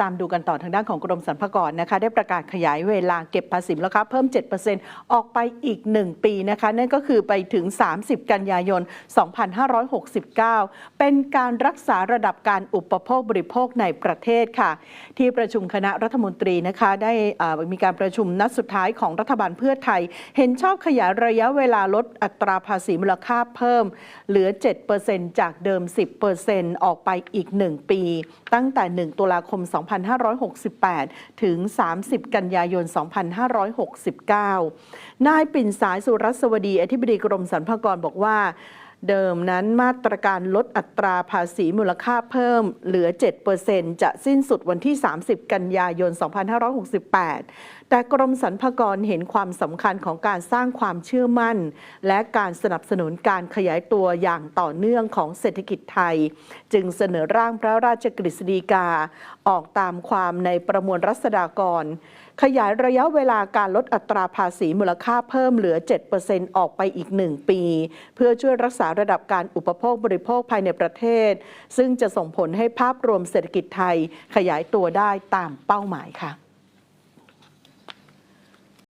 ตามดูกันต่อทางด้านของกรมสรรพากรนะคะ ได้ประกาศขยายเวลาเก็บภาษีมูลค่าเพิ่ม 7%ออกไปอีก 1 ปีนะคะ นั่นก็คือไปถึง 30 กันยายน 2569 เป็นการรักษาระดับการอุปโภคบริโภคในประเทศค่ะ ที่ประชุมคณะรัฐมนตรีนะคะ ได้มีการประชุมนัดสุดท้ายของรัฐบาลเพื่อไทย เห็นชอบขยายระยะเวลาลดอัตราภาษีมูลค่าเพิ่ม เหลือ 7%จากเดิม 10%ออกไปอีก 1 ปี ตั้งแต่ 1 ตุลาคม 2 2568 ถึง 30 กันยายน 2569 นายปิ่นสายสุรัสวดี อธิบดีกรมสรรพากรบอกว่า เดิมนั้นมาตรการลดอัตราภาษีมูลค่าเพิ่มเหลือ 7%จะสิ้นสุดวันที่ 30 กันยายน 2568 แต่กรมสรรพากรเห็นความสำคัญของการสร้างความเชื่อมั่น และการสนับสนุนการขยายตัวอย่างต่อเนื่องของเศรษฐกิจไทย จึงเสนอร่างพระราชกฤษฎีกา ออกตามความในประมวลรัษฎากรขยายระยะเวลาการลดอัตราภาษีมูลค่าเพิ่มเหลือ 7%ออกไปอีก 1 ปี เพื่อช่วยรักษาระดับการอุปโภคบริโภคภายในประเทศ ซึ่งจะส่งผลให้ภาพรวมเศรษฐกิจไทยขยายตัวได้ตามเป้าหมายค่ะ